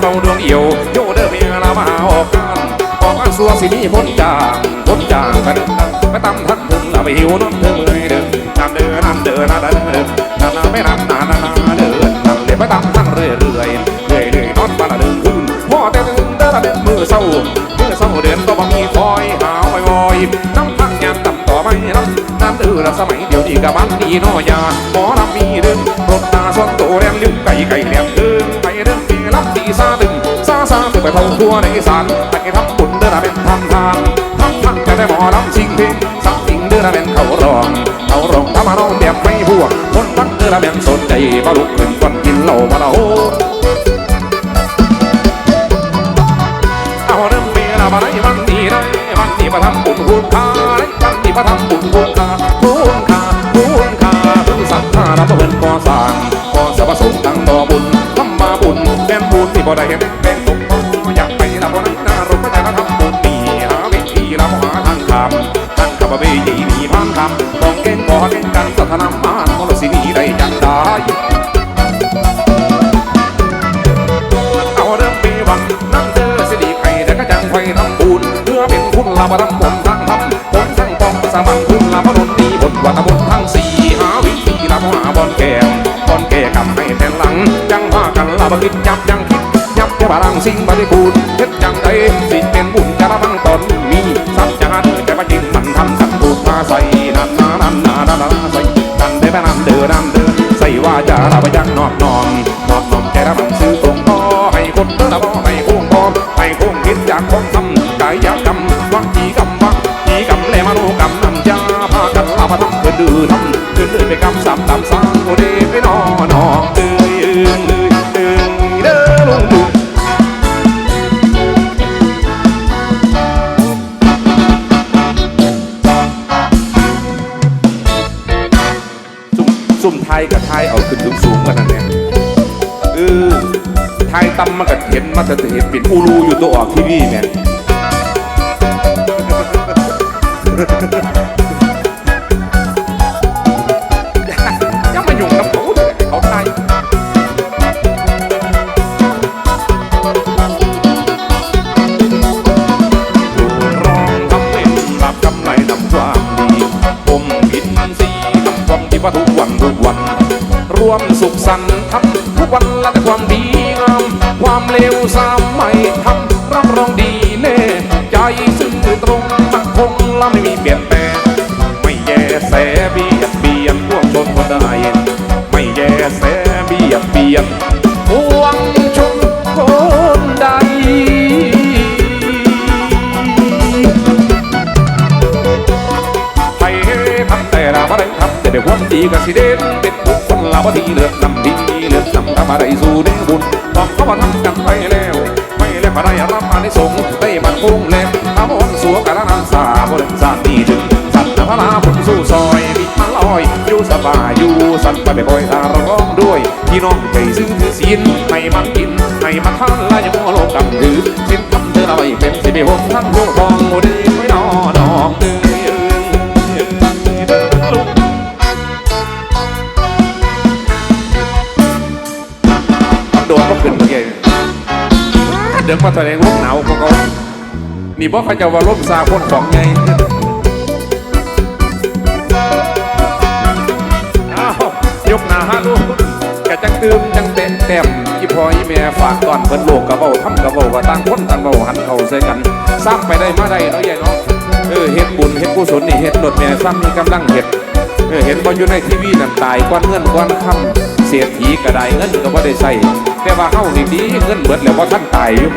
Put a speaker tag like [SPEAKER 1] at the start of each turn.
[SPEAKER 1] เก่าดวงเดี่ยวโยเด้อเมียละมาออกกันออกกันสัวสิมีพ้นจางพ้นจางไปเดินไปตำทันถึงละไปหิวน้ำเธอเมื่อยเดินนำเดินนำเดินนำเดินนำนำไม่นำนานานานเดินนำเลยไปตำทั้งเรื่อยเรื่อยเรื่อยเรื่อยนอนมาละเดินขึ้นพ่อแต่ถึงเดินละเดินมือเศร้ามือเศร้าเดินก็บ่มีคอยหาวไปวอยน้ำพักยามต่ำต่อไม่น้ำน้ำเดือละสมัยเดี๋ยวนี้กับบ้านดีน้อยาหมอลำมีเดินรถตาส่วนโตแรงลิ้วไก่ไก่แหลมเดิน ไปเดินตีรับตีซาตึงซาซาตึงไปเผาทั่วในอีสานไปทำบุญเดินละเป็นทำทานทำทันจะได้หมอลำชิงเพลงสักสิงเดินละเป็นเขารองเขารองทำมาน้องแบบไม่พวกคนตั้งเดินละเป็นสนใจมาลุกขึ้นก่อนกินเหล้ามาละโอเอาเริ่มเวลามาได้วันนี้ได้วันนี้มาทำบุญคุณค่าได้วันนี้มาทำบุญคุณค่าคุณค่า บ่ได้เห็นเป็นตกอยากไปละบ่นั้นน่ารมก็จะทำบุญนี่หาวิธีละหาทางคำทางขับเวยีมีพานคำต้องเก่งก่อเก่งกันสัทนามานมรสินีได้จังได้เอาเริ่มปีวันนั่งเจอสิริไข่แต่ก็จังไฟทำบุญเพื่อเป็นคุณลาบทำผลทั้งทำผลทั้งปองสามังคุณลาบดนดีบทวัตบนทั้งสี่หาวิธีลาบหาบอลแก่บอลแก่กำให้แทนหลัง จังพากันลาบคิดยับยัง คิดยับแค่พลังสิงบริกูลเฮ็ดจังใดสิเป็นบุญจะละบังตอนมีสัจจะเดินแต่มาจิตมันทำสัตว์ถูกมาใส่นันนานันนานันนาใส่นันเด้ไปนันเดินนันเดินใส่ว่าจะลาไปยังนอบนอมนอบนอมใจละมันซื้อตรงก็ให้คนเดินละบ่ให้โค้งพร้อมให้โค้งคิดจากของทำกายกรรมวังจีกรรมวังจีกรรมและมโนกรรมนำยาพากันลาพทำเกินดื้อทำเกินดื้อไปกรรมสามตามสางโอเดไปนอนอเอ้อ ตำมันก็เห็นมันจะเห็นเป็นอูรูอยู่ตัวออกทีวีเนี่ยยังมายุ่งกับเขาเลยเขาไทยร้องทำเป็นบาปกำไรนำความดีผมกินสีทำความดีว่าทุกวันทุกวัน รวมสุขสันต์ทำทุกวันละแต่ความดีามเลวสามไม่ทำรับรองดีแน่ใจซื่อตรงมั่นคงและไม่มีเปลี่ยนแปลงไม่แย่แสเบียดเบียนพวกชนคนใดไม่แย่แสเบียดเบียนพวงชนคนใดไปทำแต่ละมาได้ทำแต่เดี๋ยวความดีกับสิเด่นเป็น บุคคลละว่าทีเลือดนำดีเลือดนำทำอะไรสู่ในบุญต้องเข้ามาทำกันไปแล้ว ไม่แล้วมาได้รับมาในสงฆ์ได้บันคงแล้วทำวันสัวกะละนันสาบริสานดีถึงสัตว์พระลาผลสู้ซอยบิดมาลอยอยู่สบายอยู่สัตว์ไปบ่อยๆตาร้องด้วยพี่น้องใจซื้อถือศีลให้มันกินให้มันทานและอย่ามัวโลกกำถือสิ้นคำเธอละไว้เป็นสิบหกทั้งโลกทองโมดลไว้นอดอกเอ้ยเอ้ เดี๋ยวมาแสดงลมหนาวก็เขานี่บอกเขาจะว่าลมซาพ่นของไงอ้าวยกหน้าฮะลูกกะจังตืมจังเตะแต้มอีพออีแม่ฝากตอนเพิ่นโลกกะเว้าทำกะเว้าว่าต่างคนต่างเว้าหันเข้าใส่กัน สร้างไปได้มาได้เนาะยายเนาะเออเฮ็ดบุญเฮ็ดกุศลนี่เฮ็ดรถแม่ซ้ำมีกำลังเฮ็ดเออเห็นบ่อยู่ในทีวีนั่นตายก้อนเงินก้อนคำ เศรษฐีก็ได้เงินก็บ่ได้ใส่แต่ว่าเฮานี่ดีเงินเบิดแล้วบ่ท่านตายอยู่